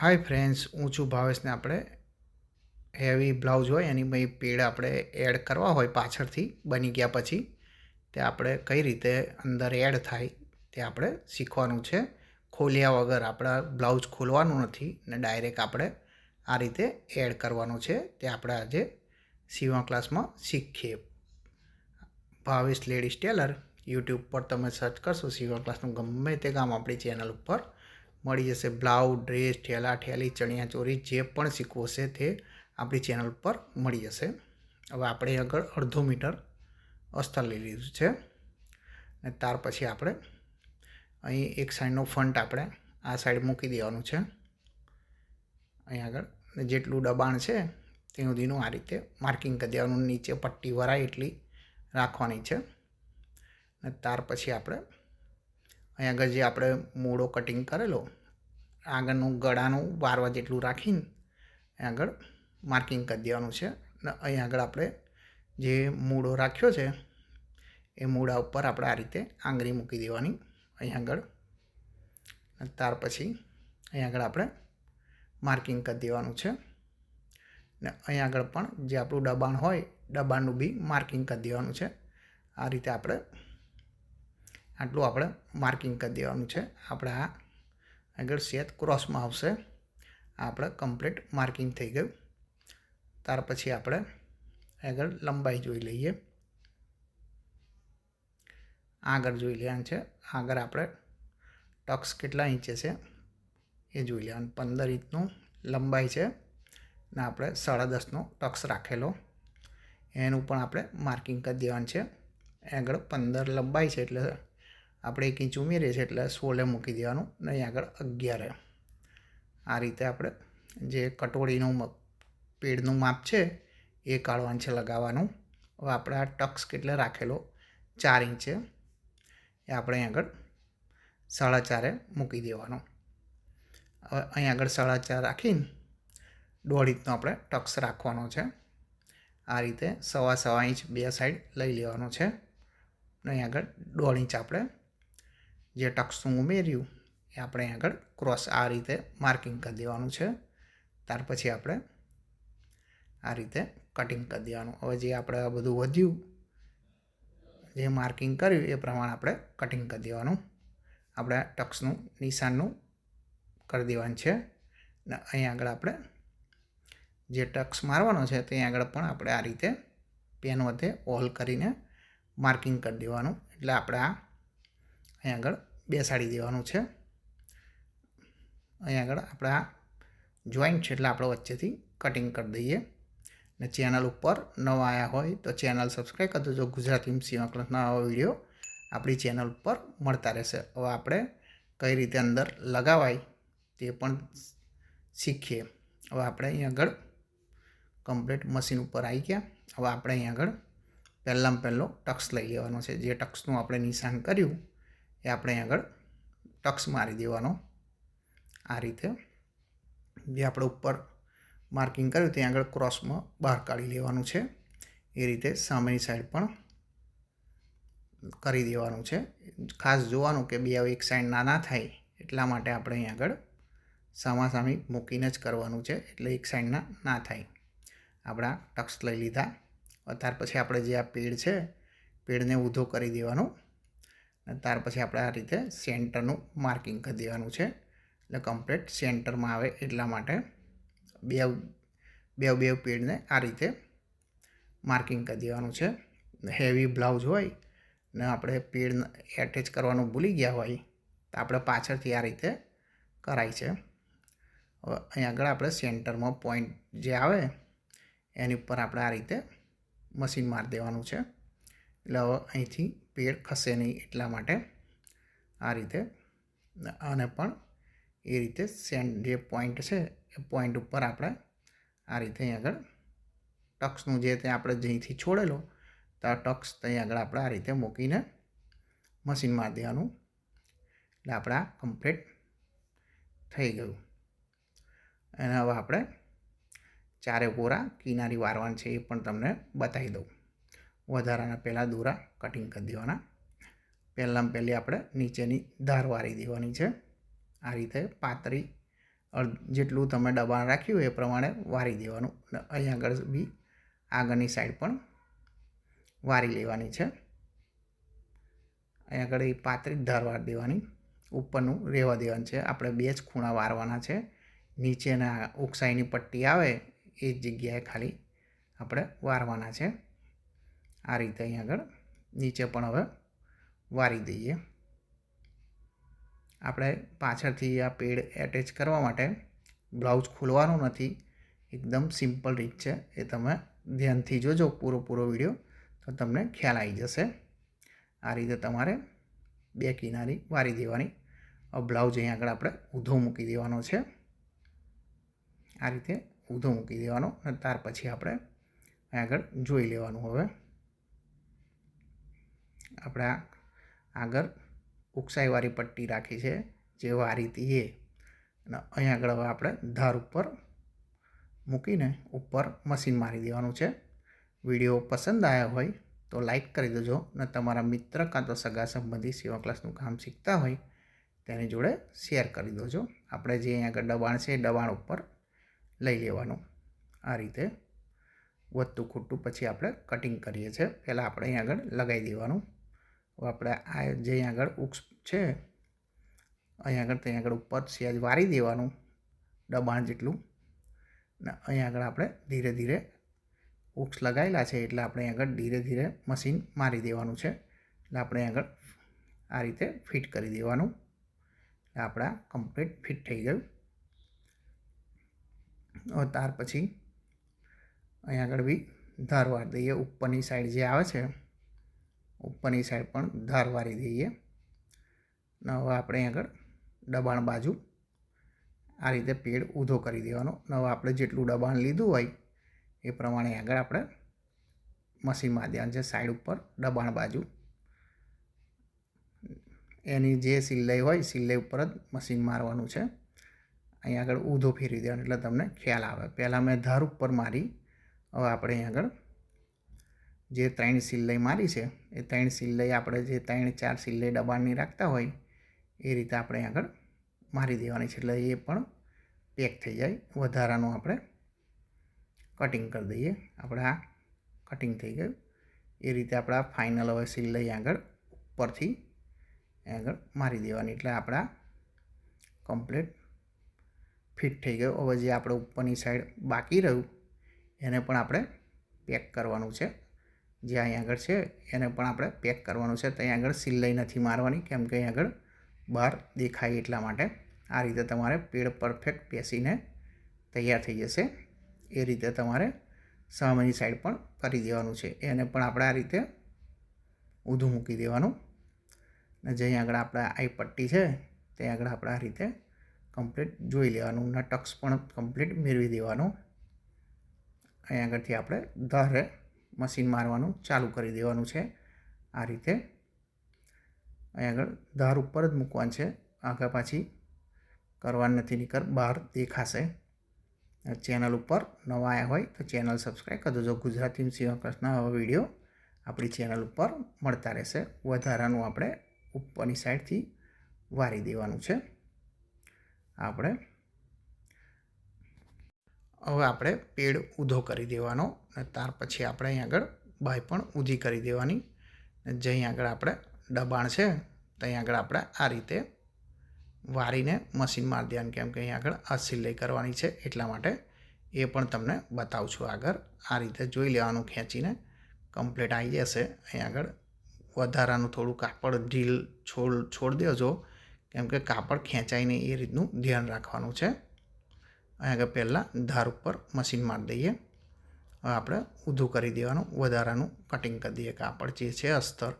Hi friends છું ભાવેશને આપણે heavy blouse હોય એની ભાઈ પેડ આપણે એડ કરવા હોય પાછળથી, બની ગયા પછી, તે આપણે કઈ રીતે અંદર એડ થાય તે આપણે શીખવાનું છે. ખોલ્યા વગર આપણા બ્લાઉઝ ખોલવાનું નથી ને ડાયરેક્ટ આપણે આ રીતે એડ કરવાનું છે તે આપણે આજે સીવા ક્લાસમાં શીખીએ. ભાવેશ લેડીઝ ટેલર, યુટ્યુબ પર તમે સર્ચ કરશો સીવા ક્લાસનું ગમે તે કામ આપણી ચેનલ ઉપર મળી જશે. બ્લાઉઝ ડ્રેસ, ઠેલા, ઠેલી, ચણિયા ચોરી જે પણ શીખવું હશે તે આપણી ચેનલ પર મળી જશે. હવે આપણે આગળ અડધો મીટર અસ્તર લઈ લીધું છે. અને ત્યાર પછી આપણે અહીં એક સાઈડનો ફંટ આપણે આ સાઈડ મૂકી દેવાનું છે. અહીં આગળ જેટલું દબાણ છે તે સુધીનું આ રીતે માર્કિંગ કરી દેવાનું. નીચે પટ્ટી વરાય એટલી રાખવાની છે. અને ત્યાર પછી આપણે અહીં આગળ જે આપણે મૂળો કટિંગ કરેલો આગળનું ગળાનું વારવા જેટલું રાખીને આગળ માર્કિંગ કરી દેવાનું છે. અને અહીં આગળ આપણે જે મૂળો રાખ્યો છે, એ મૂળા ઉપર આપણે આ રીતે આંગળી મૂકી દેવાની. અહીં આગળ ત્યાર પછી અહીં આગળ આપણે માર્કિંગ કરી દેવાનું છે. ને અહીં આગળ પણ જે આપણું દબાણ હોય, દબાણનું બી માર્કિંગ કરી દેવાનું છે. આ રીતે આપણે આટલું આપણે માર્કિંગ કરી દેવાનું છે. આપણે આ આગળ સેત ક્રોસમાં આવશે. આપણે કમ્પ્લીટ માર્કિંગ થઈ ગયું. ત્યાર પછી આપણે આગળ લંબાઈ જોઈ લઈએ. આગળ જોઈ લેવાનું છે. આગળ આપણે ટક્સ કેટલા ઇંચે છે એ જોઈ લેવાનું. પંદર ઇંચનું લંબાઈ છે. ને આપણે સાડા દસનો ટક્સ રાખેલો. એનું પણ આપણે માર્કિંગ કરી દેવાનું છે. આગળ પંદર લંબાઈ છે એટલે આપણે એક ઇંચ ઉમેરીએ છીએ એટલે સોળે મૂકી દેવાનું નહીં આગળ અગિયારે. આ રીતે આપણે જે કટોળીનું પેડનું માપ છે એ કાઢવાનું છે લગાવવાનું. હવે આપણે આ ટક્સ કેટલે રાખેલો? ચાર ઇંચે. એ આપણે અહીં આગળ સાડા ચારે મૂકી દેવાનો. હવે અહીં આગળ સાડા ચાર રાખીને દોઢ ઇંચનો આપણે ટક્સ રાખવાનો છે. આ રીતે સવા સવા ઇંચ બે સાઈડ લઈ લેવાનો છે. અહીં આગળ દોઢ ઇંચ આપણે જે ટક્સનું ઉમેર્યું, એ આપણે આગળ ક્રોસ આ રીતે માર્કિંગ કરી દેવાનું છે. ત્યાર પછી આપણે આ રીતે કટિંગ કરી દેવાનું. હવે જે આપણે આ બધું વધ્યું, જે માર્કિંગ કર્યું, એ પ્રમાણે આપણે કટિંગ કરી દેવાનું. આપણે ટક્સનું નિશાનનું કરી દેવાનું છે. ને અહીં આગળ આપણે જે ટક્સ મારવાનો છે, તે આગળ પણ આપણે આ રીતે પેન વધે ઓલ કરીને માર્કિંગ કરી દેવાનું. એટલે આપણે આ અહીં આગળ બેસાડી દેવાનું છે. અહીં આગળ આપણે આ જોઈન્ટ છે એટલે આપણે વચ્ચેથી કટિંગ કરી દઈએ. ને ચેનલ ઉપર નવા આવ્યા હોય તો ચેનલ સબસ્ક્રાઈબ કરી દેજો. ગુજરાતી સીમા ક્લાસના આવા વીડિયો આપણી ચેનલ ઉપર મળતા રહેશે. હવે આપણે કઈ રીતે અંદર લગાવાય તે પણ શીખીએ. હવે આપણે અહીં આગળ કમ્પ્લીટ મશીન ઉપર આવી ગયા. હવે આપણે અહીં આગળ પહેલાં પહેલો ટક્સ લઈ લેવાનો છે. જે ટક્સનું આપણે નિશાન કર્યું એ આપણે આગળ ટક્સ મારી દેવાનો. આ રીતે જે આપણે ઉપર માર્કિંગ કર્યું ત્યાં આગળ ક્રોસમાં બહાર કાઢી લેવાનું છે. એ રીતે સામેની સાઈડ પણ કરી દેવાનું છે. ખાસ જોવાનું કે બે એક સાઈડ નાના થાય એટલા માટે આપણે અહીં આગળ સામાસામી મૂકીને જ કરવાનું છે. એટલે એક સાઈડના ના થાય. આપણા ટક્સ લઈ લીધા. ત્યાર પછી આપણે જે આ પેડ છે, પેડને ઊંધો કરી દેવાનું. ત્યાર પછી આપણે આ રીતે સેન્ટરનું માર્કિંગ કરી દેવાનું છે. એટલે કમ્પ્લીટ સેન્ટરમાં આવે એટલા માટે બે બે બે પેડને આ રીતે માર્કિંગ કરી દેવાનું છે. હેવી બ્લાઉઝ હોય ને આપણે પેડ એટેચ કરવાનું ભૂલી ગયા હોય તો આપણે પાછળથી આ રીતે કરાય છે. હવે અહીં આગળ આપણે સેન્ટરમાં પોઈન્ટ જે આવે એની ઉપર આપણે આ રીતે મશીન મારી દેવાનું છે. એટલે હવે અહીંથી પેડ ખસે નહીં એટલા માટે આ રીતે. અને પણ એ રીતે સેન્ડ જે પોઈન્ટ છે, એ પોઈન્ટ ઉપર આપણે આ રીતે આગળ ટક્સનું જે ત્યાં આપણે જ્યાંથી છોડેલો, તો આ ટક્સ ત્યાં આગળ આપણે આ રીતે મૂકીને મશીન મારી દેવાનું. એટલે આપણે કમ્પ્લીટ થઈ ગયું. અને હવે આપણે ચારે કોરા કિનારી વારવાનું છે એ પણ તમને બતાવી દઉં. વધારાના પહેલાં દોરા કટિંગ કરી દેવાના. પહેલાં પહેલી આપણે નીચેની ધાર વારી દેવાની છે. આ રીતે પાતળી જેટલું તમે દબાણ રાખ્યું એ પ્રમાણે વારી દેવાનું. અહીં આગળ બી આગળની સાઈડ પણ વારી લેવાની છે. અહીં આગળ એ પાતળી ધાર વાર દેવાની. ઉપરનું રહેવા દેવાનું છે. આપણે બે જ ખૂણા વારવાના છે. નીચેના ઉકસાઈની પટ્ટી આવે એ જગ્યાએ ખાલી આપણે વારવાના છે. આ રીતે અહીં આગળ નીચે પણ હવે વારી દઈએ. આપણે પાછળથી આ પેડ એટેચ કરવા માટે બ્લાઉઝ ખોલવાનું નથી. એકદમ સિમ્પલ રીત છે. એ તમે ધ્યાનથી જોજો પૂરો પૂરો વીડિયો તો તમને ખ્યાલ આવી જશે. આ રીતે તમારે બે કિનારી વારી દેવાની. બ્લાઉઝ અહીં આગળ આપણે ઊંધો મૂકી દેવાનો છે. આ રીતે ઊંધો મૂકી દેવાનો અને ત્યાર પછી આપણે અહીંયા આગળ જોઈ લેવાનું હવે. આપણે આગળ ઉકસાઈવાળી પટ્ટી રાખી છે, જે વારીથી એ. અને અહીં આગળ હવે આપણે ધાર ઉપર મૂકીને ઉપર મશીન મારી દેવાનું છે. વીડિયો પસંદ આવ્યો હોય તો લાઈક કરી દેજો અને તમારા મિત્ર કાં તો સગા સંબંધી સેવા ક્લાસનું કામ શીખતા હોય તેની જોડે શેર કરી દેજો. આપણે જે અહીં આગળ દબાણ છે એ દબાણ ઉપર લઈ લેવાનું. આ રીતે વધતું ખૂટતું પછી આપણે કટિંગ કરીએ છીએ. પહેલાં આપણે અહીં આગળ લગાવી દેવાનું. આપણે આ જે આગળ ઉક્ષ છે અહીં આગળ ત્યાં આગળ ઉપર સિયાજ વારી દેવાનું, દબાણ જેટલું. ને અહીં આગળ આપણે ધીરે ધીરે ઉક્ષ લગાવેલા છે, એટલે આપણે આગળ ધીરે ધીરે મશીન મારી દેવાનું છે. એટલે આપણે આગળ આ રીતે ફિટ કરી દેવાનું. આપણા કમ્પ્લીટ ફિટ થઈ ગયું. હવે ત્યાર પછી અહીં આગળ બી ધારવાર દઈએ, ઉપરની સાઈડ જે આવે છે ઉપરની સાઈડ પણ ધાર વારી દઈએ. ને હવે આપણે આગળ દબાણ બાજુ આ રીતે પેડ ઊંધો કરી દેવાનો. ને હવે આપણે જેટલું દબાણ લીધું હોય એ પ્રમાણે આગળ આપણે મશીનમાં દેવાનું છે સાઈડ ઉપર દબાણ બાજુ. એની જે સિલાઈ હોય સિલાઈ ઉપર જ મશીન મારવાનું છે. અહીં આગળ ઊંધો ફેરવી દેવાનું, એટલે તમને ખ્યાલ આવે. પહેલાં મેં ધાર ઉપર મારી, હવે આપણે અહીં આગળ જે ત્રણ સિલાઈ મારી છે, એ ત્રણ સિલાઈ આપણે જે ત્રણ ચાર સિલાઈ દબાણની રાખતા હોય, એ રીતે આપણે આગળ મારી દેવાની છે. એટલે એ પણ પેક થઈ જાય. વધારાનું આપણે કટિંગ કરી દઈએ. આપણે આ કટિંગ થઈ ગયું. એ રીતે આપણા ફાઇનલ હવે સિલાઈ આગળ ઉપરથી આગળ મારી દેવાની. એટલે આપણા કમ્પ્લીટ ફિટ થઈ ગયો. હવે જે આપણે ઉપરની સાઈડ બાકી રહ્યું, એને પણ આપણે પેક કરવાનું છે. જે અહીં આગળ છે, એને પણ આપણે પેક કરવાનું છે. ત્યાં આગળ સિલાઈ નથી મારવાની, કેમ કે અહીં આગળ બહાર દેખાય એટલા માટે આ રીતે તમારે પેડ પરફેક્ટ બેસીને તૈયાર થઈ જશે. એ રીતે તમારે સામેની સાઈડ પણ કરી દેવાનું છે. એને પણ આપણે આ રીતે ઊંધું મૂકી દેવાનું. ને જ્યાં આગળ આપણે આઈ પટ્ટી છે ત્યાં આગળ આપણે આ રીતે કમ્પ્લીટ જોઈ લેવાનું. ને ટક્સ પણ કમ્પ્લીટ મેળવી દેવાનું. અહીં આગળથી આપણે ધારે મશીન મારવાનું ચાલુ કરી દેવાનું છે આ રીતે. અહીં આગળ ધાર ઉપર જ મૂકવાનું છે. આગળ પાછી કરવાનું નથી, નીકળ બહાર દેખાશે. ચેનલ ઉપર નવા આવ્યા હોય તો ચેનલ સબસ્ક્રાઈબ કરી દેજો. ગુજરાતી સિંહ આવા વીડિયો આપણી ચેનલ ઉપર મળતા રહેશે. વધારાનું આપણે ઉપરની સાઈડથી વારી દેવાનું છે. આપણે હવે આપણે પેડ ઊંધો કરી દેવાનો અને ત્યાર પછી આપણે અહીં આગળ બાય પણ ઊંધી કરી દેવાની. જ્યાં આગળ આપણે દબાણ છે ત્યાં આગળ આપણે આ રીતે વારીને મશીન મારી દેવાનું કેમ કે અહીં આગળ આ સિલાઈ કરવાની છે, એટલા માટે એ પણ તમને બતાવું છું આગળ. આ રીતે જોઈ લેવાનું ખેંચીને કમ્પ્લીટ આવી જશે. અહીં આગળ વધારાનું થોડું કાપડ, ઢીલ, છોડ છોડ દેજો, કેમ કે કાપડ ખેંચાય નહીં એ રીતનું ધ્યાન રાખવાનું છે. અહીં આગળ પહેલાં ધાર ઉપર મશીન મારી દઈએ. હવે આપણે ઊંધું કરી દેવાનું, વધારાનું કટિંગ કરી દઈએ. કાપડ જે છે અસ્તર,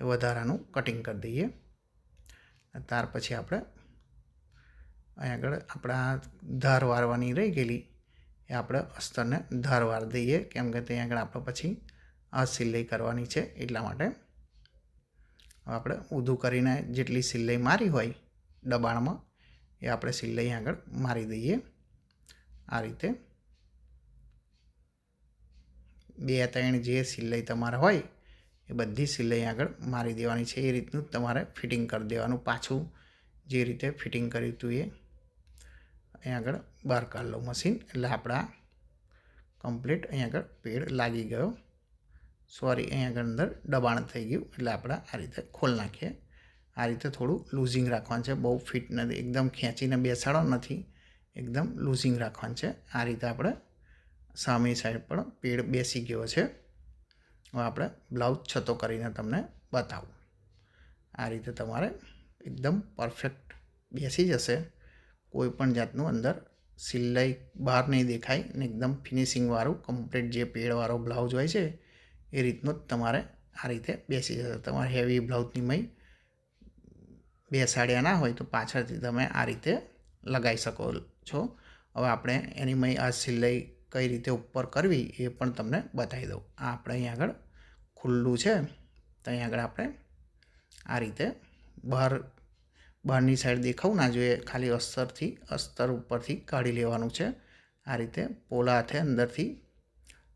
એ વધારાનું કટિંગ કરી દઈએ. ત્યાર પછી આપણે અહીં આગળ આપણા ધાર વારવાની રહી ગયેલી, એ આપણે અસ્તરને ધાર વાર દઈએ. કેમ કે ત્યાં આગળ આપણે પછી આ સિલાઈ કરવાની છે એટલા માટે. આપણે ઊંધું કરીને જેટલી સિલાઈ મારી હોય દબાણમાં, એ આપણે સિલાઈ આગળ મારી દઈએ. આ રીતે. બે ત્રણ જે સિલાઈ તમારે હોય, એ બધી સિલાઈ આગળ મારી દેવાની છે. એ રીતનું તમારે ફિટિંગ કરી દેવાનું પાછું. જે રીતે ફિટિંગ કર્યું હતું એ. અહીંયા આગળ બહાર કાઢ લો મશીન, એટલે આપણા કમ્પ્લીટ અહીંયા આગળ પેડ લાગી ગયો. સોરી, અહીંયા આગળ અંદર દબાણ થઈ ગયું, એટલે આપણે આ રીતે ખોલ નાખીએ. આ રીતે થોડું લૂઝિંગ રાખવાનું છે. બહુ ફિટ નથી, એકદમ ખેંચીને બેસાડો નથી. એકદમ લૂઝિંગ રાખવાનું છે. આ રીતે આપણે સામેની સાઈડ પણ પેડ બેસી ગયો છે. હવે આપણે બ્લાઉઝ છતો કરીને તમને બતાવું. આ રીતે તમારે એકદમ પરફેક્ટ બેસી જશે. કોઈ પણ જાતનું અંદર સિલાઈ બહાર નહીં દેખાય ને એકદમ ફિનિશિંગવાળું કમ્પ્લીટ જે પેડવાળો બ્લાઉઝ હોય છે, એ રીતનું જ તમારે આ રીતે બેસી જશે. તમારે હેવી બ્લાઉઝની મય બેસાડ્યા ના હોય તો પાછળથી તમે આ રીતે લગાવી શકો. છો. હવે આપણે એની મેં આ સિલાઈ કઈ રીતે ઉપર કરવી એ પણ તમને બતાવી દઉં. આ આપણે અહીં આગળ ખુલ્લું છે. તો અહીં આગળ આપણે આ રીતે બહાર, બહારની સાઈડ દેખાવું ના જોઈએ ખાલી અસ્તરથી અસ્તર ઉપરથી કાઢી લેવાનું છે. આ રીતે પોલા હાથે અંદરથી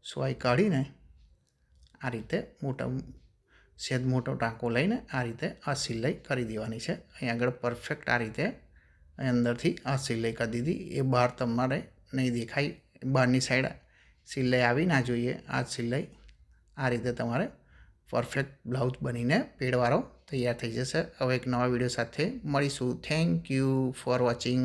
સોય કાઢીને આ રીતે મોટા, સેદ મોટો ટાંકો લઈને આ રીતે આ સિલાઈ કરી દેવાની છે. અહીં આગળ પરફેક્ટ આ રીતે અંદરથી આ સિલાઈ કરી દીધી. એ બહાર તમારે નહીં દેખાય. બહારની સાઈડ સિલાઈ આવી ના જોઈએ. આ સિલાઈ આ રીતે તમારે પરફેક્ટ બ્લાઉઝ બનીને પેડવાળો તૈયાર થઈ જશે. હવે એક નવા વીડિયો સાથે મળીશું. Thank you for watching